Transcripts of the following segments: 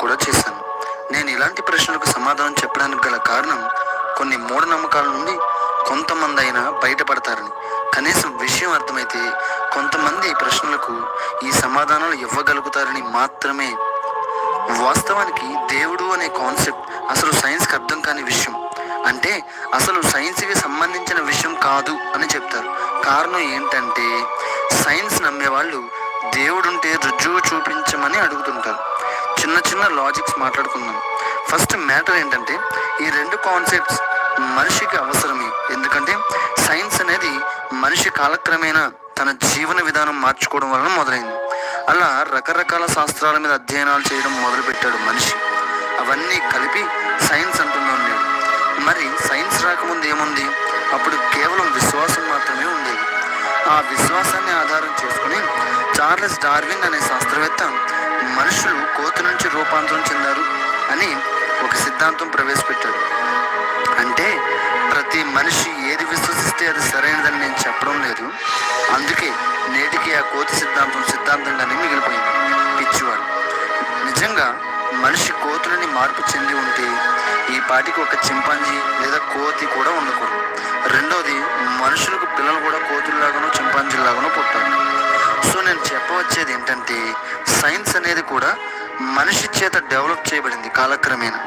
కూడా చేశాను. నేను ఇలాంటి ప్రశ్నలకు సమాధానం చెప్పడానికి గల కారణం కొన్ని మూఢనమ్మకాల నుండి కొంతమంది అయినా బయటపడతారని. కనీసం విషయం అర్థమైతే కొంతమంది ఈ ప్రశ్నలకు ఈ సమాధానాలు ఇవ్వగలుగుతారని మాత్రమే. వాస్తవానికి దేవుడు అనే కాన్సెప్ట్ అసలు సైన్స్కి అర్థం కాని విషయం. అంటే అసలు సైన్స్కి సంబంధించిన విషయం కాదు అని చెప్తారు. కారణం ఏంటంటే సైన్స్ నమ్మేవాళ్ళు దేవుడుంటే రుజువు చూపించమని అడుగుతుంటారు. చిన్న చిన్న లాజిక్స్ మాట్లాడుకుందాం. ఫస్ట్ మ్యాటర్ ఏంటంటే ఈ రెండు కాన్సెప్ట్స్ మనిషికి అవసరమే. ఎందుకంటే సైన్స్ అనేది మనిషి కాలక్రమేణా తన జీవన విధానం మార్చుకోవడం వలన మొదలైంది. అలా రకరకాల శాస్త్రాల మీద అధ్యయనాలు చేయడం మొదలుపెట్టాడు మనిషి. అవన్నీ కలిపి సైన్స్ అంటున్నాం నేను మరి సైన్స్ రాకముందు ఏముంది? చార్లెస్ డార్విన్ అనే శాస్త్రవేత్త మనుషులు కోతి నుంచి రూపాంతరం చెందారు అని ఒక సిద్ధాంతం ప్రవేశపెట్టాడు. అంటే ప్రతి మనిషి ఏది విశ్వసిస్తే అది సరైనదని నేను చెప్పడం లేదు. అందుకే నేటికి ఆ కోతి సిద్ధాంతం సిద్ధాంతంగానే మిగిలిపోయింది. పిచ్చివాడు. నిజంగా మనిషి కోతులని మార్పు చెంది ఉంటే ఈ పాటికి ఒక చింపాంజీ లేదా కోతి కూడా ఉండకూడదు. రెండోది మనుషులకు పిల్లలు కూడా కోతుల్లాగానో చింపాంజీలాగానో పుట్టారు సో నేను చెప్పవచ్చేది ఏంటంటే సైన్స్ అనేది కూడా మనిషి చేత డెవలప్ చేయబడింది కాలక్రమేణా.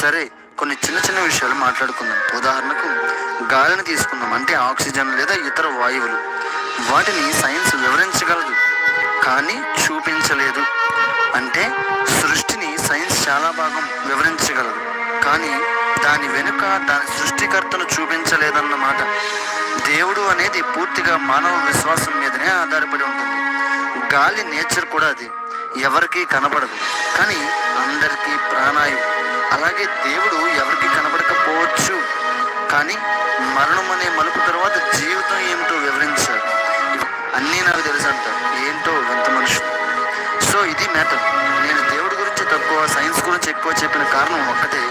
సరే కొన్ని చిన్న చిన్న విషయాలు మాట్లాడుకుందాం. ఉదాహరణకు గాలిని తీసుకుందాం. అంటే ఆక్సిజన్ లేదా ఇతర వాయువులు. వాటిని సైన్స్ వివరించగలదు కానీ చూపించలేదు. అంటే సృష్టిని సైన్స్ చాలా భాగం వివరించగలదు. కానీ దాని వెనుక దాని సృష్టికర్తను చూపించలేదన్నమాట. దేవుడు అనేది పూర్తిగా మానవ విశ్వాసం మీదనే ఆధారపడి ఉంటుంది. గాలి నేచర్ కూడా అది. ఎవరికీ కనబడదు. కానీ అందరికీ ప్రాణాయువు. అలాగే దేవుడు ఎవరికి కనబడకపోవచ్చు. కానీ మరణం అనే మలుపు తర్వాత జీవితం ఏమిటో వివరించారు అన్నీ నాకు తెలుసు అంట ఏంటో ఎంత మనుషులు. సో ఇది మ్యాటర్ నేను దేవుడి గురించి తక్కువ సైన్స్ గురించి ఎక్కువ చెప్పిన కారణం ఒక్కటే.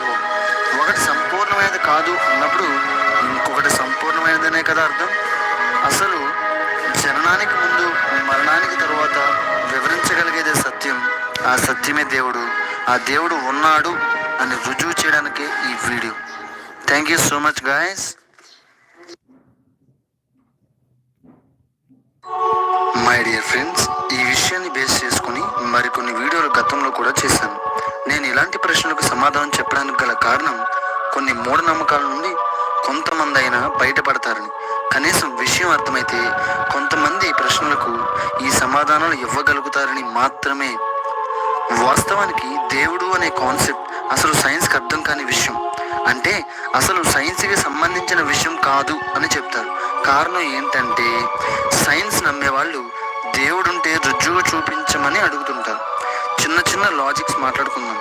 ఒకటి సంపూర్ణమైనది కాదు అన్నప్పుడు ఇంకొకటి సంపూర్ణమైనదనే కదా అర్థం? అసలు జననానికి తర్వాత వివరించగలిగేదే సత్యం. ఆ సత్యమే దేవుడు. ఆ దేవుడు ఉన్నాడు అని రుజువు చేయడానికి ఈ video. Thank you so much guys my dear friends ఈ విషయాన్ని బేస్ చేసుకుని మరికొన్ని వీడియోలు గతంలో కూడా చేశాను. నేను ఇలాంటి ప్రశ్నలకు సమాధానం చెప్పడానికి గల కారణం కొన్ని మూఢనమ్మకాల నుండి కొంతమంది అయినా బయటపడతారని. కనీసం విషయం అర్థమైతే కొంతమంది ఈ ప్రశ్నలకు ఈ సమాధానాలు ఇవ్వగలుగుతారని మాత్రమే. వాస్తవానికి దేవుడు అనే కాన్సెప్ట్ అసలు సైన్స్కి అర్థం కాని విషయం. అంటే అసలు సైన్స్కి సంబంధించిన విషయం కాదు అని చెప్తారు. కారణం ఏంటంటే సైన్స్ నమ్మేవాళ్ళు దేవుడుంటే రుజువు చూపించమని అడుగుతుంటారు. చిన్న చిన్న లాజిక్స్ మాట్లాడుకుందాం.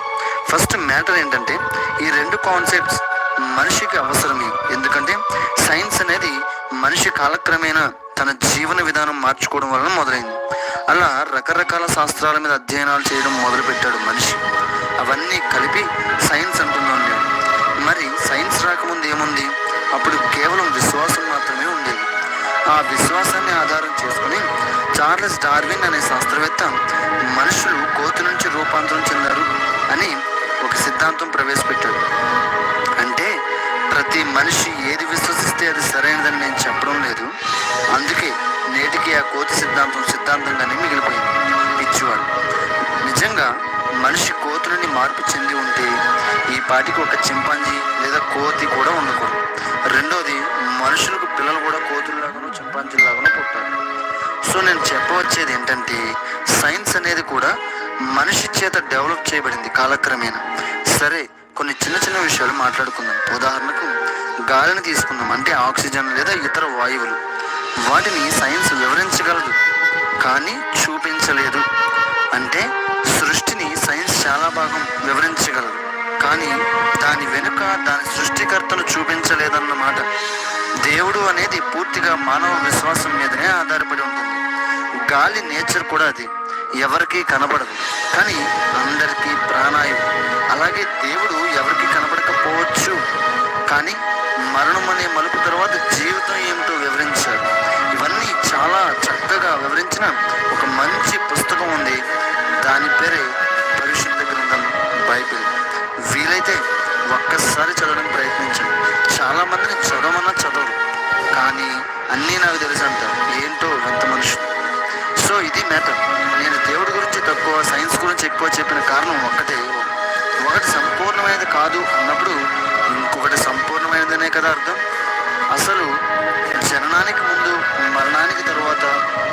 ఫస్ట్ మ్యాటర్ ఏంటంటే ఈ రెండు కాన్సెప్ట్స్ మనిషికి అవసరమే. ఎందుకంటే సైన్స్ అనేది మనిషి కాలక్రమేణా తన జీవన విధానం మార్చుకోవడం వలన మొదలైంది. అలా రకరకాల శాస్త్రాల మీద అధ్యయనాలు చేయడం మొదలుపెట్టాడు మనిషి. అవన్నీ కలిపి సైన్స్ అంటున్నాం నేను మరి సైన్స్ రాకముందు ఏముంది? అప్పుడు కేవలం విశ్వాసం మాత్రమే ఉండేది. ఆ విశ్వాసాన్ని ఆధారం చేసుకుని చార్లెస్ డార్విన్ అనే శాస్త్రవేత్త మనుషులు కోతి నుంచి రూపాంతరం చెందారు అని ఒక సిద్ధాంతం ప్రవేశపెట్టాడు. అంటే ప్రతి మనిషి ఏది విశ్వసిస్తే అది సరైనదని నేను చెప్పడం లేదు. అందుకే నేటికి ఆ కోతి సిద్ధాంతం సిద్ధాంతంగానే మిగిలిపోయింది. పిచ్చివాడు. నిజంగా మనిషి కోతులని మార్పు చెంది ఉంటే ఈ పాటికి ఒక చింపాంజీ లేదా కోతి కూడా ఉండకూడదు. రెండోది మనుషులకు పిల్లలు కూడా కోతుల్లాగానో చింపాంజీలాగానో పుట్టారు సో నేను చెప్పవచ్చేది ఏంటంటే సైన్స్ అనేది కూడా మనిషి చేత డెవలప్ చేయబడింది కాలక్రమేణా. సరే కొన్ని చిన్న చిన్న విషయాలు మాట్లాడుకుందాం. ఉదాహరణకు గాలిని తీసుకుందాం. అంటే ఆక్సిజన్ లేదా ఇతర వాయువులు. వాటిని సైన్స్ వివరించగలదు కానీ చూపించలేదు. అంటే సృష్టిని సైన్స్ చాలా భాగం వివరించగలదు కానీ దాని వెనుక దాని సృష్టికర్తను చూపించలేదన్నమాట. దేవుడు అనేది పూర్తిగా మానవ విశ్వాసం మీదనే ఆధారపడి ఉంటుంది. గాలి నేచర్ కూడా అది. ఎవరికీ కనబడదు. కానీ అందరికీ ప్రాణాయం అలాగే దేవుడు ఎవరికి కనబడకపోవచ్చు. కానీ మరణం అనే మలుపు తర్వాత జీవితం ఏమిటో వివరించారు ఇవన్నీ చాలా చక్కగా వివరించిన ఒక మంచి పుస్తకం ఉంది. దాని పేరే పరిశుద్ధ గ్రంథం బైబిల్. వీలైతే ఒక్కసారి చదవడం ప్రయత్నించండి. చాలామందిని చదవమన్నా చదవరు. కానీ అన్నీ నాకు తెలుసు అంటారు ఏంటో ఎంత మనుషులు. సో ఇది మ్యాటర్ సైన్స్ గురించి ఎక్కువ చెప్పిన కారణం ఒక్కటే. ఒకటి సంపూర్ణమైనది కాదు అన్నప్పుడు ఇంకొకటి సంపూర్ణమైనదనే కదా అర్థం? అసలు జననానికి ముందు మరణానికి తరువాత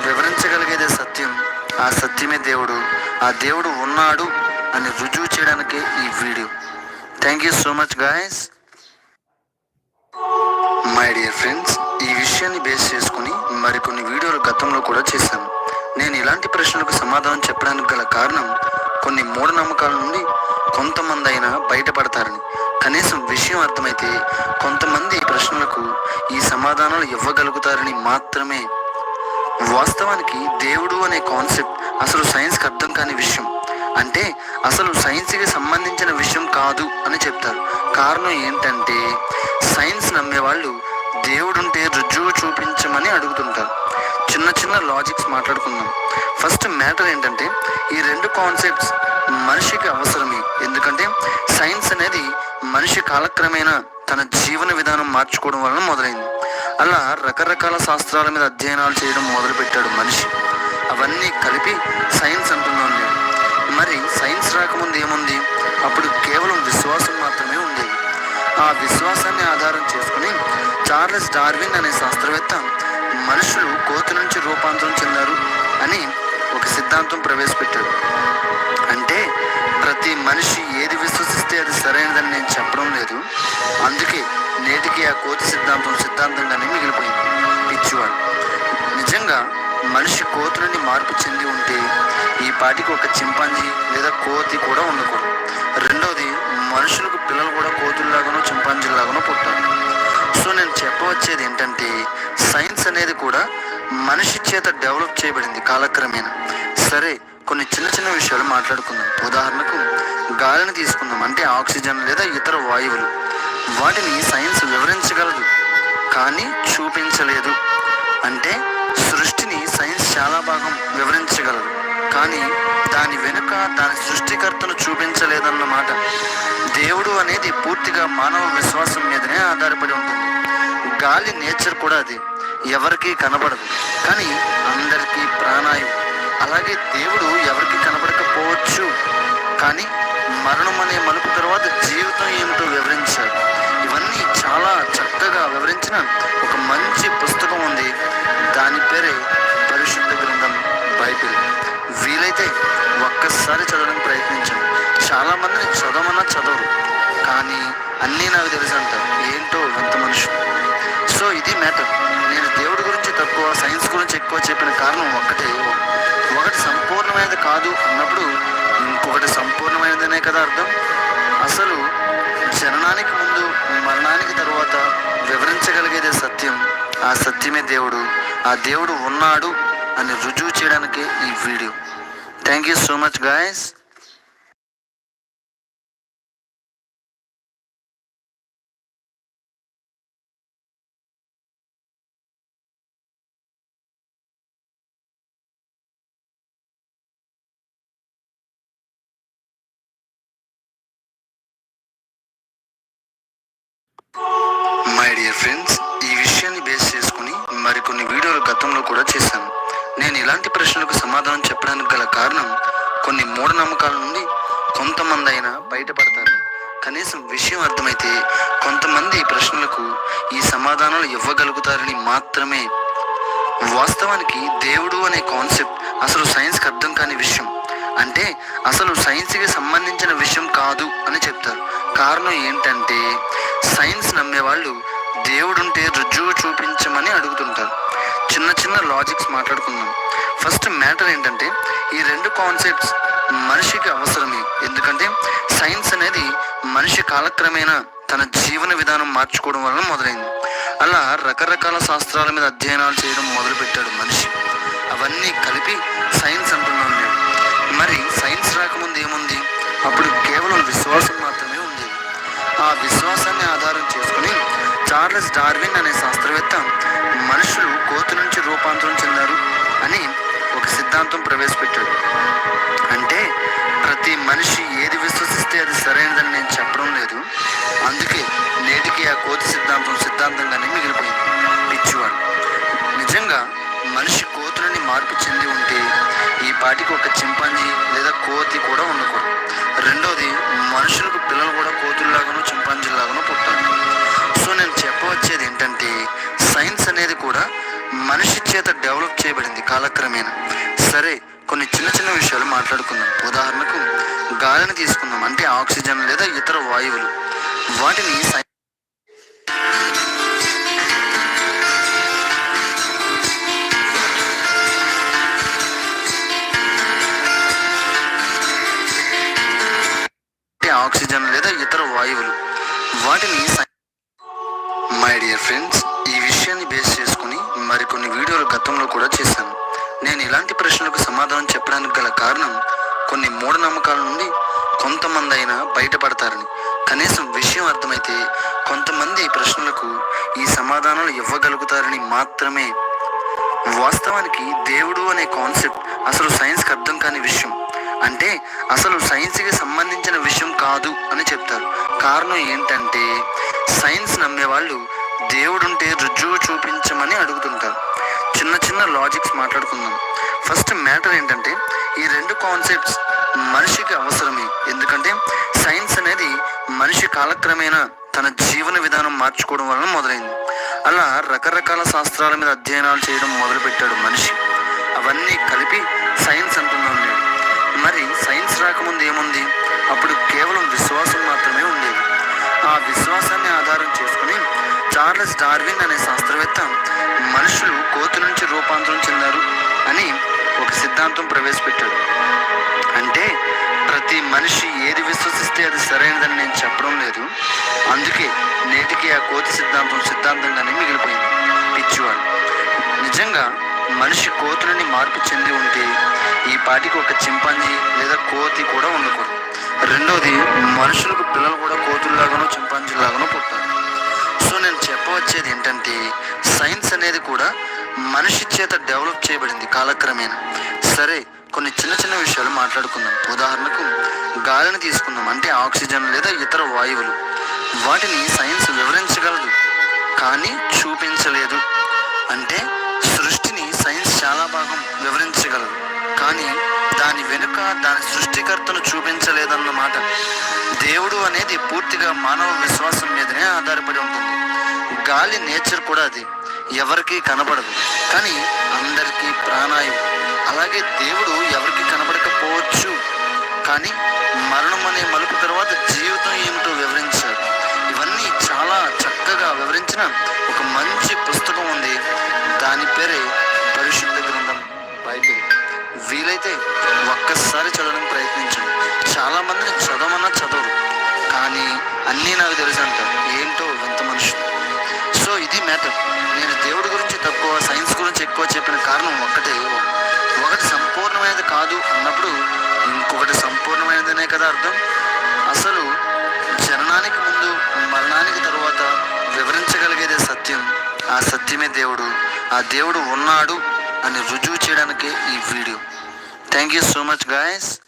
వివరించగలిగేదే సత్యం. ఆ సత్యమే దేవుడు. ఆ దేవుడు ఉన్నాడు అని రుజువు చేయడానికే ఈ video. Thank you so much guys my dear friends ఈ విషయాన్ని బేస్ చేసుకుని మరికొన్ని వీడియోలు గతంలో కూడా చేశాను. నేను ఇలాంటి ప్రశ్నలకు సమాధానం చెప్పడానికి గల కారణం కొన్ని మూఢనమ్మకాల నుండి కొంతమంది అయినా బయటపడతారని. కనీసం విషయం అర్థమైతే కొంతమంది ఈ ప్రశ్నలకు ఈ సమాధానాలు ఇవ్వగలుగుతారని మాత్రమే. వాస్తవానికి దేవుడు అనే కాన్సెప్ట్ అసలు సైన్స్కి అర్థం కాని విషయం. అంటే అసలు సైన్స్కి సంబంధించిన విషయం కాదు అని చెప్తారు. కారణం ఏంటంటే సైన్స్ నమ్మేవాళ్ళు దేవుడుంటే రుజువు చూపించమని అడుగుతుంటారు. చిన్న చిన్న లాజిక్స్ మాట్లాడుకుందాం. ఫస్ట్ మ్యాటర్ ఏంటంటే ఈ రెండు కాన్సెప్ట్స్ మనిషికి అవసరమే. ఎందుకంటే సైన్స్ అనేది మనిషి కాలక్రమేణా తన జీవన విధానం మార్చుకోవడం వలన మొదలైంది. అలా రకరకాల శాస్త్రాల మీద అధ్యయనాలు చేయడం మొదలుపెట్టాడు మనిషి. అవన్నీ కలిపి సైన్స్ అంటున్నాం నేను మరి సైన్స్ రాకముందు ఏముంది? అప్పుడు కేవలం విశ్వాసం మాత్రమే ఉండేది. ఆ విశ్వాసాన్ని ఆధారం చేసుకుని చార్లెస్ డార్విన్ అనే శాస్త్రవేత్త మనుషులు కోతి నుంచి రూపాంతరం చెందారు అని ఒక సిద్ధాంతం ప్రవేశపెట్టాడు అంటే ప్రతి మనిషి ఏది విశ్వసిస్తే అది సరైనదని నేను చెప్పడం లేదు. అందుకే నేటికి ఆ కోతి సిద్ధాంతం సిద్ధాంతంగానే మిగిలిపోయింది. పిచ్చివాడు. నిజంగా మనిషి కోతి నుండి మార్పు చెంది ఉంటే ఈ పాటికి ఒక చింపాంజీ లేదా కోతి కూడా ఉండకూడదు. రెండవది మనుషులకు పిల్లలు కూడా కోతుల్లాగానో చింపాంజీలాగానో పుట్టారు సో నేను చెప్పవచ్చేది ఏంటంటే సైన్స్ అనేది కూడా మనిషి చేత డెవలప్ చేయబడింది కాలక్రమేణా. సరే కొన్ని చిన్న చిన్న విషయాలు మాట్లాడుకుందాం. ఉదాహరణకు గాలిని తీసుకుందాం. అంటే ఆక్సిజన్ లేదా ఇతర వాయువులు. వాటిని సైన్స్ వివరించగలదు కానీ చూపించలేదు. అంటే సృష్టిని సైన్స్ చాలా భాగం వివరించగలదు. కానీ దాని వెనుక దాని సృష్టికర్తను చూపించలేదన్నమాట. దేవుడు అనేది పూర్తిగా మానవ విశ్వాసం మీదనే ఆధారపడి ఉంటుంది. గాలి నేచర్ కూడా అది. ఎవరికీ కనబడదు. కానీ అందరికీ ప్రాణాయం. అలాగే దేవుడు ఎవరికి కనబడకపోవచ్చు. కానీ మరణం అనే మలుపు తర్వాత జీవితం ఏమిటో వివరించాడు. ఇవన్నీ చాలా చక్కగా వివరించిన ఒక మంచి పుస్తకం ఉంది. దాని పేరే పరిశుద్ధ గ్రంథం బైబిల్. వీలైతే ఒక్కసారి చదవడానికి ప్రయత్నించాను చాలా మందిని చదవమన్నా చదవరు. కానీ అన్నీ నాకు తెలుసు అంటారు ఏంటో వింత మనుషులు. సో ఇది మ్యాటర్. నేను దేవుడి గురించి తక్కువ సైన్స్ గురించి ఎక్కువ చెప్పిన కారణం ఒక్కటే. ఒకటి సంపూర్ణమైనది కాదు అన్నప్పుడు ఇంకొకటి సంపూర్ణమైనదనే కదా అర్థం? అసలు జననానికి ముందు మరణానికి తరువాత వివరించగలిగేదే సత్యం. ఆ సత్యమే దేవుడు. ఆ దేవుడు ఉన్నాడు అని రుజువు చేయడానికే ఈ video. Thank you so much guys my dear friends ఈ విషయాన్ని బేస్ చేసుకుని మరికొన్ని వీడియోలు గతంలో కూడా చేశాను. నేను ఇలాంటి ప్రశ్నలకు సమాధానం చెప్పడానికి గల కారణం కొన్ని మూఢనమ్మకాల నుండి కొంతమంది అయినా బయటపడతారు. కనీసం విషయం అర్థమైతే కొంతమంది ఈ ప్రశ్నలకు ఈ సమాధానాలు ఇవ్వగలుగుతారని మాత్రమే. వాస్తవానికి దేవుడు అనే కాన్సెప్ట్ అసలు సైన్స్కి అర్థం కాని విషయం. అంటే అసలు సైన్స్కి సంబంధించిన విషయం కాదు అని చెప్తారు. కారణం ఏంటంటే సైన్స్ నమ్మేవాళ్ళు దేవుడుంటే రుజువు చూపించమని అడుగుతుంటారు. చిన్న చిన్న లాజిక్స్ మాట్లాడుకుందాం. ఫస్ట్ మ్యాటర్ ఏంటంటే ఈ రెండు కాన్సెప్ట్స్ మనిషికి అవసరమే. ఎందుకంటే సైన్స్ అనేది మనిషి కాలక్రమేణా తన జీవన విధానం మార్చుకోవడం వలన మొదలైంది. అలా రకరకాల శాస్త్రాల మీద అధ్యయనాలు చేయడం మొదలుపెట్టాడు మనిషి. అవన్నీ కలిపి సైన్స్ అంటున్నాడు నేను మరి సైన్స్ రాకముందు ఏముంది? అప్పుడు కేవలం విశ్వాసం మాత్రమే ఉంది ఆ విశ్వాసాన్ని ఆధారం చేసుకుని చార్లెస్ డార్విన్ అనే శాస్త్రవేత్త మనుషులు రూపాంతరం చెందారు అని ఒక సిద్ధాంతం ప్రవేశపెట్టాడు. అంటే ప్రతి మనిషి ఏది విశ్వసిస్తే అది సరైనదని నేను చెప్పడం లేదు. అందుకే నేటికి ఆ కోతి సిద్ధాంతం సిద్ధాంతంగానే మిగిలిపోయింది. పిచ్చివాడు. నిజంగా మనిషి కోతులని మార్పు చెంది ఉంటే ఈ పాటికి ఒక చింపాంజీ లేదా కోతి కూడా ఉండకూడదు. రెండోది మనుషులకు పిల్లలు కూడా కోతుల్లాగానో చింపాంజీలాగానో పుట్టారు మనిషి చేత డెవలప్ చేయబడింది కాలక్రమేణా. సరే కొన్ని చిన్న చిన్న విషయాలు మాట్లాడుకుందాం. ఉదాహరణకు గాలిని తీసుకుందాం. అంటే ఆక్సిజన్ లేదా ఇతర వాయువులు. వాటిని అంటే ఆక్సిజన్ లేదా ఇతర వాయువులు. వాటిని మై డియర్ ఫ్రెండ్స్ మరికొన్ని వీడియోలు గతంలో కూడా చేశాను. నేను ఇలాంటి ప్రశ్నలకు సమాధానం చెప్పడానికి గల కారణం కొన్ని మూఢనమ్మకాల నుండి కొంతమంది అయినా బయటపడతారని. కనీసం విషయం అర్థమైతే కొంతమంది ఈ ప్రశ్నలకు ఈ సమాధానాలు ఇవ్వగలుగుతారని మాత్రమే. వాస్తవానికి దేవుడు అనే కాన్సెప్ట్ అసలు సైన్స్కి అర్థం కాని విషయం. అంటే అసలు సైన్స్కి సంబంధించిన విషయం కాదు అని చెప్తారు. కారణం ఏంటంటే సైన్స్ నమ్మే వాళ్ళు దేవుడుంటే రుజువు చూపించమని అడుగుతుంటారు. చిన్న చిన్న లాజిక్స్ మాట్లాడుకుందాం. ఫస్ట్ మ్యాటర్ ఏంటంటే ఈ రెండు కాన్సెప్ట్స్ మనిషికి అవసరమే. ఎందుకంటే సైన్స్ అనేది మనిషి కాలక్రమేణా తన జీవన విధానం మార్చుకోవడం వలన మొదలైంది. అలా రకరకాల శాస్త్రాల మీద అధ్యయనాలు చేయడం మొదలుపెట్టాడు మనిషి. అవన్నీ కలిపి సైన్స్ అంటున్నాం నేను మరి సైన్స్ రాకముందు ఏముంది? అప్పుడు కేవలం విశ్వాసం మాత్రమే ఉండేది. ఆ విశ్వాసాన్ని ఆధారం చేసుకుని చార్లెస్ డార్విన్ అనే శాస్త్రవేత్త మనుషులు కోతి నుంచి రూపాంతరం చెందారు అని ఒక సిద్ధాంతం ప్రవేశపెట్టాడు. అంటే ప్రతి మనిషి ఏది విశ్వసిస్తే అది సరైనదని నేను చెప్పడం లేదు. అందుకే నేటికి ఆ కోతి సిద్ధాంతం సిద్ధాంతంగానే మిగిలిపోయింది. పిచ్చివాడు. నిజంగా మనిషి కోతులని మార్పు చెంది ఉంటే ఈ పాటికి ఒక చింపాంజీ లేదా కోతి కూడా ఉండకూడదు. రెండోది మనుషులకు పిల్లలు కూడా కోతుల్లాగానో చింపాంజీలాగానో వచ్చేది ఏంటంటే సైన్స్ అనేది కూడా మనిషి చేత డెవలప్ చేయబడింది కాలక్రమేణా. సరే కొన్ని చిన్న చిన్న విషయాలు మాట్లాడుకుందాం. ఉదాహరణకు గాలిని తీసుకుందాం. అంటే ఆక్సిజన్ లేదా ఇతర వాయువులు. వాటిని సైన్స్ వివరించగలదు కానీ చూపించలేదు. అంటే సృష్టిని సైన్స్ చాలా భాగం వివరించగలదు. కానీ దాని వెనుక దాని సృష్టికర్తను చూపించలేదన్నమాట. దేవుడు అనేది పూర్తిగా మానవ విశ్వాసం మీదనే ఆధారపడి ఉంటుంది. గాలి నేచర్ కూడా అది. ఎవరికీ కనబడదు. కానీ అందరికీ ప్రాణాయం అలాగే దేవుడు ఎవరికి కనబడకపోవచ్చు. కానీ మరణం అనే మలుపు తర్వాత జీవితం ఏమిటో వివరించారు ఇవన్నీ చాలా చక్కగా వివరించిన ఒక మంచి పుస్తకం ఉంది. దాని పేరే పరిశుద్ధ గ్రంథం బైబిల్. వీలైతే ఒక్కసారి చదవడానికి ప్రయత్నించండి. చాలామందిని చదవమన్నా చదవరు. కానీ అన్నీ నాకు తెలుసు అంటారు ఏంటో ఎంత మనుషులు. మ్యాటర్ నేను దేవుడి గురించి తక్కువ సైన్స్ గురించి ఎక్కువ చెప్పిన కారణం ఒక్కటే. ఒకటి సంపూర్ణమైనది కాదు అన్నప్పుడు ఇంకొకటి సంపూర్ణమైనదనే కదా అర్థం? అసలు జననానికి ముందు మరణానికి తరువాత వివరించగలిగేదే సత్యం. ఆ సత్యమే దేవుడు. ఆ దేవుడు ఉన్నాడు అని రుజువు చేయడానికే ఈ video. Thank you so much guys